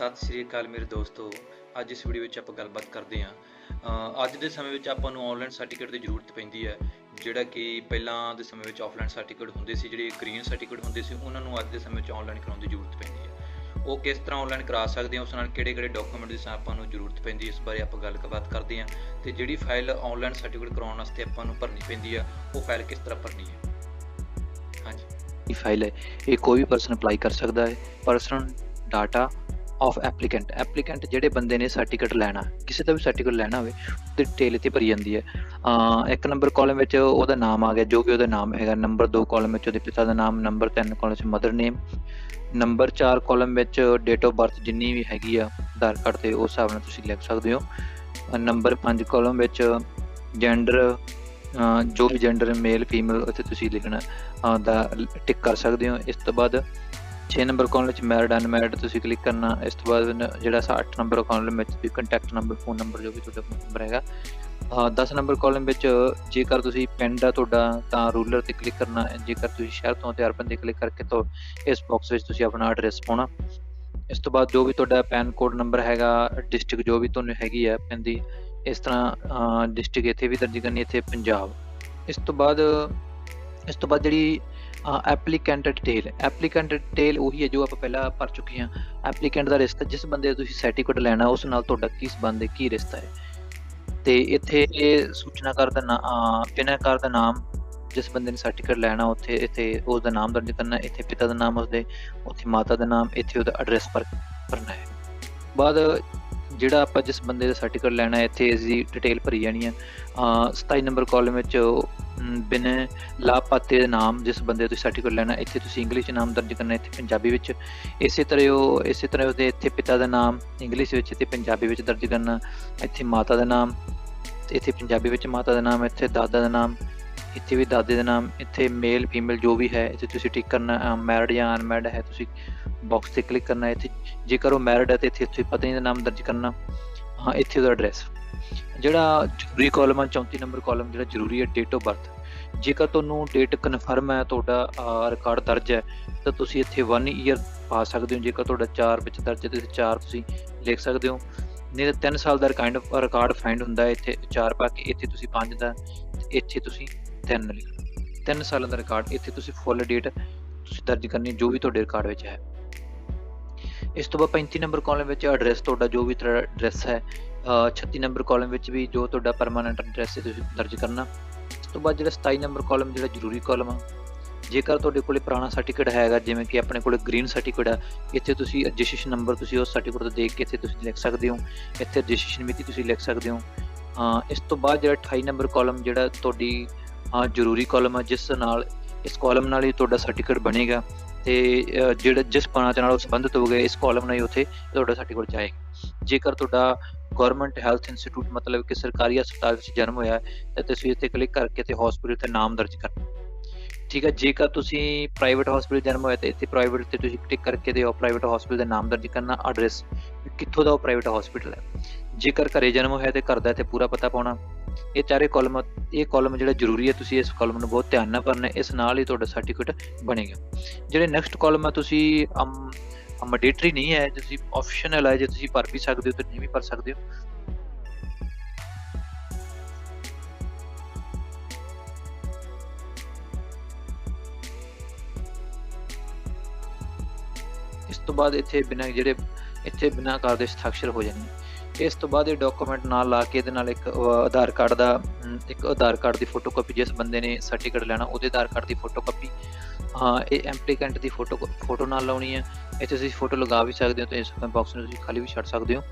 ਸਤਿ ਸ਼੍ਰੀ ਅਕਾਲ ਮੇਰੇ ਦੋਸਤੋ। ਅੱਜ ਇਸ ਵੀਡੀਓ ਵਿੱਚ ਆਪਾਂ ਗੱਲਬਾਤ ਕਰਦੇ ਹਾਂ। ਅੱਜ ਦੇ ਸਮੇਂ ਵਿੱਚ ਆਪਾਂ ਨੂੰ ਆਨਲਾਈਨ ਸਰਟੀਫਿਕੇਟ ਦੀ ਜ਼ਰੂਰਤ ਪੈਂਦੀ ਹੈ, ਜਿਹੜਾ ਕਿ ਪਹਿਲਾਂ ਦੇ ਸਮੇਂ ਵਿੱਚ ਆਫਲਾਈਨ ਸਰਟੀਫਿਕੇਟ ਹੁੰਦੇ ਸੀ, ਜਿਹੜੇ ਗ੍ਰੀਨ ਸਰਟੀਫਿਕੇਟ ਹੁੰਦੇ ਸੀ, ਉਹਨਾਂ ਨੂੰ ਅੱਜ ਦੇ ਸਮੇਂ ਵਿੱਚ ਆਨਲਾਈਨ ਕਰਾਉਣ ਦੀ ਜ਼ਰੂਰਤ ਪੈਂਦੀ ਹੈ। ਉਹ ਕਿਸ ਤਰ੍ਹਾਂ ਆਨਲਾਈਨ ਕਰਾ ਸਕਦੇ ਹਾਂ, ਉਸ ਨਾਲ ਕਿਹੜੇ ਕਿਹੜੇ ਡਾਕੂਮੈਂਟ ਦੀ ਆਪਾਂ ਨੂੰ ਜ਼ਰੂਰਤ ਪੈਂਦੀ ਹੈ, ਇਸ ਬਾਰੇ ਆਪਾਂ ਗੱਲਬਾਤ ਕਰਦੇ ਹਾਂ। ਤੇ ਜਿਹੜੀ ਫਾਈਲ ਆਨਲਾਈਨ ਸਰਟੀਫਿਕੇਟ ਕਰਾਉਣ ਵਾਸਤੇ ਆਪਾਂ ਨੂੰ ਭਰਨੀ ਪੈਂਦੀ ਹੈ, ਉਹ ਫਾਈਲ ਕਿਸ ਤਰ੍ਹਾਂ ਭਰਨੀ ਹੈ? ਹਾਂਜੀ। ਇਹ ਫਾਈਲ ਹੈ, ਇਹ ਕੋਈ ਵੀ ਪਰਸਨ ਅਪਲਾਈ ਕਰ ਸਕਦਾ ਹੈ। Personal data of applicant applicant ਜਿਹੜੇ ਬੰਦੇ ਨੇ ਸਰਟੀਫਿਕੇਟ ਲੈਣਾ, ਕਿਸੇ ਦਾ ਵੀ ਸਰਟੀਫਿਕੇਟ ਲੈਣਾ ਹੋਵੇ, ਉਹਦੀ ਡਿਟੇਲ ਇੱਥੇ ਭਰੀ ਜਾਂਦੀ ਹੈ। ਇੱਕ ਨੰਬਰ ਕਾਲਮ ਵਿੱਚ ਉਹਦਾ ਨਾਮ ਆ ਗਿਆ, ਜੋ ਕਿ ਉਹਦਾ ਨਾਮ ਹੈਗਾ ਨੰਬਰ 2 ਕਾਲਮ ਵਿੱਚ ਉਹਦੇ ਪਿਤਾ ਦਾ ਨਾਮ ਨੰਬਰ 3 ਕਾਲਮ ਵਿੱਚ ਮਦਰ ਨੇਮ ਨੰਬਰ 4 ਕਾਲਮ ਵਿੱਚ ਡੇਟ ਆਫ ਬਰਥ ਜਿੰਨੀ ਵੀ ਹੈਗੀ ਆ, ਆਧਾਰ ਕਾਰਡ ਤੇ ਉਸ ਹਿਸਾਬ ਨਾਲ ਤੁਸੀਂ ਲਿਖ ਸਕਦੇ ਹੋ। ਨੰਬਰ 5 ਕਾਲਮ ਵਿੱਚ ਜੈਂਡਰ ਜੋ ਵੀ ਜੈਂਡਰ ਮੇਲ ਫੀਮੇਲ ਉੱਥੇ ਤੁਸੀਂ ਲਿਖਣਾ ਦਾ ਟਿਕ ਕਰ ਸਕਦੇ ਹੋ। ਇਸ ਤੋਂ ਬਾਅਦ 6 ਨੰਬਰ ਕਾਲਮ ਵਿੱਚ ਮੈਰਿਡ ਅਨਮੈਰਿਡ ਤੁਸੀਂ ਕਲਿੱਕ ਕਰਨਾ, ਇਸ ਤੋਂ ਬਾਅਦ ਜਿਹੜਾ 8 ਨੰਬਰ ਕਾਲਮ ਵਿੱਚ ਤੁਸੀਂ ਕੰਟੈਕਟ ਨੰਬਰ ਫੋਨ ਨੰਬਰ ਜੋ ਵੀ ਤੁਹਾਡਾ ਫੋਨ ਨੰਬਰ ਹੈਗਾ, ਅਹ 10 ਨੰਬਰ ਕਾਲਮ ਵਿੱਚ ਜੇਕਰ ਤੁਸੀਂ ਪਿੰਡ ਆ ਤੁਹਾਡਾ ਤਾਂ ਰੂਲਰ ਤੇ ਕਲਿੱਕ ਕਰਨਾ, ਜੇਕਰ ਤੁਸੀਂ ਸ਼ਹਿਰ ਤੋਂ ਤੇ ਅਰਬਨ ਤੇ ਕਲਿੱਕ ਕਰਕੇ ਤਾਂ ਇਸ ਬਾਕਸ ਵਿੱਚ ਤੁਸੀਂ ਆਪਣਾ ਐਡਰੈਸ ਪਾਉਣਾ। ਇਸ ਤੋਂ ਬਾਅਦ ਜੋ ਵੀ ਤੁਹਾਡਾ ਪੈਨ ਕੋਡ ਨੰਬਰ ਹੈਗਾ ਡਿਸਟ੍ਰਿਕਟ ਜੋ ਵੀ ਤੁਹਾਨੂੰ ਹੈਗੀ ਹੈ ਪੈਂਦੀ ਇਸ ਤਰ੍ਹਾਂ ਡਿਸਟ੍ਰਿਕਟ ਇੱਥੇ ਵੀ ਦਰਜ ਕਰਨੀ, ਇੱਥੇ ਪੰਜਾਬ। ਇਸ ਤੋਂ ਬਾਅਦ, ਇਸ ਤੋਂ ਬਾਅਦ ਜਿਹੜੀ ਐਪਲੀਕੈਂਟ ਡਿਟੇਲ। ਐਪਲੀਕੈਂਟ ਡਿਟੇਲ ਉਹੀ ਹੈ ਜੋ ਆਪਾਂ ਪਹਿਲਾਂ ਭਰ ਚੁੱਕੇ ਹਾਂ। ਐਪਲੀਕੈਂਟ ਦਾ ਰਿਸ਼ਤਾ, ਜਿਸ ਬੰਦੇ ਦਾ ਤੁਸੀਂ ਸਰਟੀਫਿਕੇਟ ਲੈਣਾ, ਉਸ ਨਾਲ ਤੁਹਾਡਾ ਕੀ ਸੰਬੰਧ ਹੈ ਕੀ ਰਿਸ਼ਤਾ ਹੈ। ਤੇ ਇੱਥੇ ਇਹ ਸੂਚਨਾਕਾਰ ਦਾ ਨਾਮ ਬਿਨੈਕਾਰ ਦਾ ਨਾਮ, ਜਿਸ ਬੰਦੇ ਨੇ ਸਰਟੀਫਿਕੇਟ ਲੈਣਾ, ਉੱਥੇ ਇੱਥੇ ਉਸ ਦਾ ਨਾਮ ਦਰਜ ਕਰਨਾ, ਇੱਥੇ ਪਿਤਾ ਦਾ ਨਾਮ ਉਸਦੇ, ਉੱਥੇ ਮਾਤਾ ਦਾ ਨਾਮ, ਇੱਥੇ ਉਹਦਾ ਐਡਰੈਸ ਪਰ, ਭਰਨਾ ਹੈ। ਬਾਅਦ ਜਿਹੜਾ ਆਪਾਂ ਜਿਸ ਬੰਦੇ ਦਾ ਸਰਟੀਫਿਕੇਟ ਲੈਣਾ ਹੈ ਇੱਥੇ ਇਸ ਦੀ ਡਿਟੇਲ ਭਰੀ ਜਾਣੀ ਹੈ। ਅਹ 27 ਨੰਬਰ ਕਾਲਮ ਵਿੱਚ ਅਮ, ਬਿਨ ਲਾਭਪਾਤਰੀ ਦੇ ਨਾਮ ਜਿਸ ਬੰਦੇ ਦਾ ਤੁਸੀਂ ਸਰਟੀਫਿਕੇਟ ਲੈਣਾ ਇੱਥੇ ਤੁਸੀਂ ਇੰਗਲਿਸ਼ ਨਾਮ ਦਰਜ ਕਰਨਾ ਇੱਥੇ ਪੰਜਾਬੀ ਵਿੱਚ। ਇਸੇ ਤਰ੍ਹਾਂ ਉਹ ਇਸੇ ਤਰ੍ਹਾਂ ਉਹਦੇ ਇੱਥੇ ਪਿਤਾ ਦਾ ਨਾਮ ਇੰਗਲਿਸ਼ ਵਿੱਚ ਤੇ ਪੰਜਾਬੀ ਵਿੱਚ ਦਰਜ ਕਰਨਾ ਇੱਥੇ ਮਾਤਾ ਦਾ ਨਾਮ ਤੇ ਇੱਥੇ ਪੰਜਾਬੀ ਵਿੱਚ ਮਾਤਾ ਦਾ ਨਾਮ ਇੱਥੇ ਦਾਦਾ ਦਾ ਨਾਮ ਇੱਥੇ ਵੀ ਦਾਦੇ ਦਾ ਨਾਮ ਇੱਥੇ ਮੇਲ ਫੀਮੇਲ ਜੋ ਵੀ ਹੈ ਇੱਥੇ ਤੁਸੀਂ ਟਿਕ ਕਰਨਾ ਮੈਰਿਡ ਜਾਂ ਅਨਮੈਰਿਡ ਹੈ ਤੁਸੀਂ ਬਾਕਸ ਤੇ ਕਲਿੱਕ ਕਰਨਾ ਇੱਥੇ। ਜੇਕਰ ਉਹ ਮੈਰਿਡ ਹੈ ਤੇ ਇੱਥੇ ਤੁਸੀਂ ਪਤਨੀ ਦਾ ਨਾਮ ਦਰਜ ਕਰਨਾ। ਹਾਂ, ਇੱਥੇ ਉਹਦਾ ਐਡਰੈਸ ਜਿਹੜਾ ਜ਼ਰੂਰੀ ਕਾਲਮ ਹੈ 34 ਨੰਬਰ ਕਾਲਮ ਜਿਹੜਾ ਜ਼ਰੂਰੀ ਹੈ ਡੇਟ ਆਫ ਬਰਥ ਜੇਕਰ ਤੁਹਾਨੂੰ ਡੇਟ ਕਨਫਰਮ ਹੈ, ਤੁਹਾਡਾ ਰਿਕਾਰਡ ਦਰਜ ਹੈ, ਤਾਂ ਤੁਸੀਂ ਇੱਥੇ 1 ਈਅਰ ਪਾ ਸਕਦੇ ਹੋ। ਜੇਕਰ ਤੁਹਾਡਾ 4 ਵਿੱਚ ਦਰਜ ਹੈ, ਤੇ 4 ਤੁਸੀਂ ਲਿਖ ਸਕਦੇ ਹੋ। ਨਹੀਂ ਤਾਂ 3 ਸਾਲ ਦਾ ਰਿਕਾਰਡ ਰਿਕਾਰਡ ਫਾਈਂਡ ਹੁੰਦਾ ਹੈ ਇੱਥੇ। 4 ਪਾ ਕੇ ਇੱਥੇ ਤੁਸੀਂ 5 ਦਾ, ਇੱਥੇ ਤੁਸੀਂ 3 ਲਿਖਣਾ 3 ਸਾਲਾਂ ਦਾ ਰਿਕਾਰਡ ਇੱਥੇ ਤੁਸੀਂ ਫੁੱਲ ਡੇਟ ਤੁਸੀਂ ਦਰਜ ਕਰਨੀ ਜੋ ਵੀ ਤੁਹਾਡੇ ਰਿਕਾਰਡ ਵਿੱਚ ਹੈ। ਇਸ ਤੋਂ ਬਾਅਦ 35 ਨੰਬਰ ਕਾਲਮ ਵਿੱਚ ਐਡਰੈਸ ਤੁਹਾਡਾ ਜੋ ਵੀ ਤੁਹਾਡਾ ਐਡਰੈਸ ਹੈ, ਅਹ 36 ਨੰਬਰ ਕਾਲਮ ਵਿੱਚ ਵੀ ਜੋ ਤੁਹਾਡਾ ਪਰਮਾਨੈਂਟ ਐਡਰੈਸ ਹੈ, ਤੁਸੀਂ ਦਰਜ ਕਰਨਾ। ਇਸ ਤੋਂ ਬਾਅਦ ਜਿਹੜਾ 27 ਨੰਬਰ ਕਾਲਮ ਜਿਹੜਾ ਜ਼ਰੂਰੀ ਕਾਲਮ ਆ, ਜੇਕਰ ਤੁਹਾਡੇ ਕੋਲੇ ਪੁਰਾਣਾ ਸਰਟੀਫਿਕੇਟ ਹੈਗਾ, ਜਿਵੇਂ ਕਿ ਆਪਣੇ ਕੋਲੇ ਗ੍ਰੀਨ ਸਰਟੀਫਿਕੇਟ ਆ, ਇੱਥੇ ਤੁਸੀਂ ਰਜਿਸਟ੍ਰੇਸ਼ਨ ਨੰਬਰ ਤੁਸੀਂ ਉਸ ਸਰਟੀਫਿਕੇਟ ਤੋਂ ਦੇਖ ਕੇ ਇੱਥੇ ਤੁਸੀਂ ਲਿਖ ਸਕਦੇ ਹੋ। ਇੱਥੇ ਰਜਿਸਟ੍ਰੇਸ਼ਨ ਮਿਤੀ ਤੁਸੀਂ ਲਿਖ ਸਕਦੇ ਹੋ। ਇਸ ਤੋਂ ਬਾਅਦ ਜਿਹੜਾ 28 ਨੰਬਰ ਕਾਲਮ ਜਿਹੜਾ ਤੁਹਾਡੀ ਜ਼ਰੂਰੀ ਕਾਲਮ ਆ, ਜਿਸ ਨਾਲ, ਇਸ ਕਾਲਮ ਨਾਲ ਹੀ ਤੁਹਾਡਾ ਸਰਟੀਫਿਕੇਟ ਬਣੇਗਾ। ਤੇ ਜਿਹੜਾ ਜਿਸ ਪਾਣਾ ਨਾਲ ਸੰਬੰਧਿਤ ਹੋ ਗਏ, ਇਸ ਕਾਲਮ ਨਾਲ ਹੀ ਉੱਥੇ ਤੁਹਾਡਾ ਸਰਟੀਫਿਕੇਟ ਜਾਏਗਾ। ਜੇਕਰ ਤੁਹਾਡਾ ਗਵਰਨਮੈਂਟ ਹੈਲਥ ਇੰਸਟੀਚਿਊਟ ਮਤਲਬ ਕਿ ਸਰਕਾਰੀ ਹਸਪਤਾਲ ਵਿੱਚ ਜਨਮ ਹੋਇਆ ਹੈ, ਤਾਂ ਤੁਸੀਂ ਇੱਥੇ ਕਲਿੱਕ ਕਰਕੇ ਤੇ ਹਸਪੀਟਲ ਤੇ ਨਾਮ ਦਰਜ ਕਰਨਾ। ਠੀਕ ਹੈ, ਜੇਕਰ ਤੁਸੀਂ ਪ੍ਰਾਈਵੇਟ ਹਸਪੀਟਲ ਜਨਮ ਹੋਇਆ ਤੇ ਇੱਥੇ ਪ੍ਰਾਈਵੇਟ ਤੇ ਤੁਸੀਂ ਕਲਿੱਕ ਕਰਕੇ ਤੇ ਉਹ ਪ੍ਰਾਈਵੇਟ ਹਸਪੀਟਲ ਦਾ ਨਾਮ ਦਰਜ ਕਰਨਾ ਐਡਰੈਸ ਕਿੱਥੋਂ ਦਾ ਉਹ ਪ੍ਰਾਈਵੇਟ ਹਸਪੀਟਲ ਹੈ। ਜੇਕਰ ਘਰੇ ਜਨਮ ਹੋਇਆ ਤੇ ਘਰ ਦਾ ਇੱਥੇ ਪੂਰਾ ਪਤਾ ਪਾਉਣਾ ਇਹ ਚਾਰੇ ਕਾਲਮ ਇਹ ਕਾਲਮ ਜਿਹੜਾ ਜ਼ਰੂਰੀ ਹੈ, ਤੁਸੀਂ ਇਸ ਕਾਲਮ ਨੂੰ ਬਹੁਤ ਧਿਆਨ ਨਾਲ ਭਰਨਾ ਇਸ ਨਾਲ ਹੀ ਤੁਹਾਡਾ ਸਰਟੀਫਿਕੇਟ ਬਣੇਗਾ। ਜਿਹੜੇ ਨੈਕਸਟ ਕਾਲਮ ਹੈ ਤੁਸੀਂ ਮੈਂਡੇਟਰੀ ਨਹੀਂ ਹੈ, ਜੇ ਤੁਸੀਂ ਆਪਸ਼ਨਲ ਹੈ ਜੇ ਤੁਸੀਂ ਭਰ ਵੀ ਸਕਦੇ ਹੋ ਤੇ ਨਹੀਂ ਵੀ ਭਰ ਸਕਦੇ ਹੋ। ਇਸ ਤੋਂ ਬਾਅਦ ਇੱਥੇ ਬਿਨਾਂ ਜਿਹੜੇ, ਇੱਥੇ ਬਿਨਾਂ ਕਾਰ ਦੇ ਹਸਤਾਖਰ ਹੋ ਜਾਣਗੇ। ਇਸ ਤੋਂ ਬਾਅਦ ਇਹ ਡਾਕੂਮੈਂਟ ਨਾਲ ਲਾ ਕੇ ਇਹਦੇ ਨਾਲ ਇੱਕ ਆਧਾਰ ਕਾਰਡ ਦਾ ਇੱਕ ਆਧਾਰ ਕਾਰਡ ਦੀ ਫੋਟੋਕਾਪੀ ਜਿਸ ਬੰਦੇ ਨੇ ਸਰਟੀਫਿਕੇਟ ਲੈਣਾ, ਉਹਦੇ ਆਧਾਰ ਕਾਰਡ ਦੀ ਫੋਟੋਕਾਪੀ ਹਾਂ, ਇਹ ਐਪਲੀਕੈਂਟ ਦੀ ਫੋਟੋ ਫੋਟੋ ਨਾਲ ਲਾਉਣੀ ਹੈ। ਇੱਥੇ ਤੁਸੀਂ ਫੋਟੋ ਲਗਾ ਵੀ ਸਕਦੇ ਹੋ ਤੇ ਇਸ ਬਾਕਸ ਨੂੰ ਤੁਸੀਂ ਖਾਲੀ ਵੀ ਛੱਡ ਸਕਦੇ ਹੋ।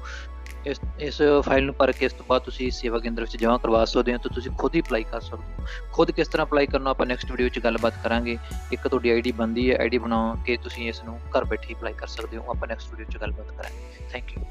ਇਸ ਇਸ ਫਾਈਲ ਨੂੰ ਭਰ ਕੇ ਇਸ ਤੋਂ ਬਾਅਦ ਤੁਸੀਂ ਸੇਵਾ ਕੇਂਦਰ ਵਿੱਚ ਜਮ੍ਹਾਂ ਕਰਵਾ ਸਕਦੇ ਹੋ ਤਾਂ ਤੁਸੀਂ ਖੁਦ ਹੀ ਅਪਲਾਈ ਕਰ ਸਕਦੇ ਹੋ। ਖੁਦ ਕਿਸ ਤਰ੍ਹਾਂ ਅਪਲਾਈ ਕਰਨਾ, ਆਪਾਂ ਨੈਕਸਟ ਵੀਡੀਓ 'ਚ ਗੱਲਬਾਤ ਕਰਾਂਗੇ। ਇੱਕ ਤੁਹਾਡੀ ਆਈਡੀ ਬੰਦੀ ਹੈ ਆਈਡੀ ਬਣਾ ਕੇ ਤੁਸੀਂ ਇਸ ਨੂੰ ਘਰ ਬੈਠੇ ਅਪਲਾਈ ਕਰ ਸਕਦੇ ਹੋ। ਆਪਾਂ ਨੈਕਸਟ ਵੀਡੀਓ 'ਚ ਗੱਲਬਾਤ ਕਰਾਂਗੇ। Thank you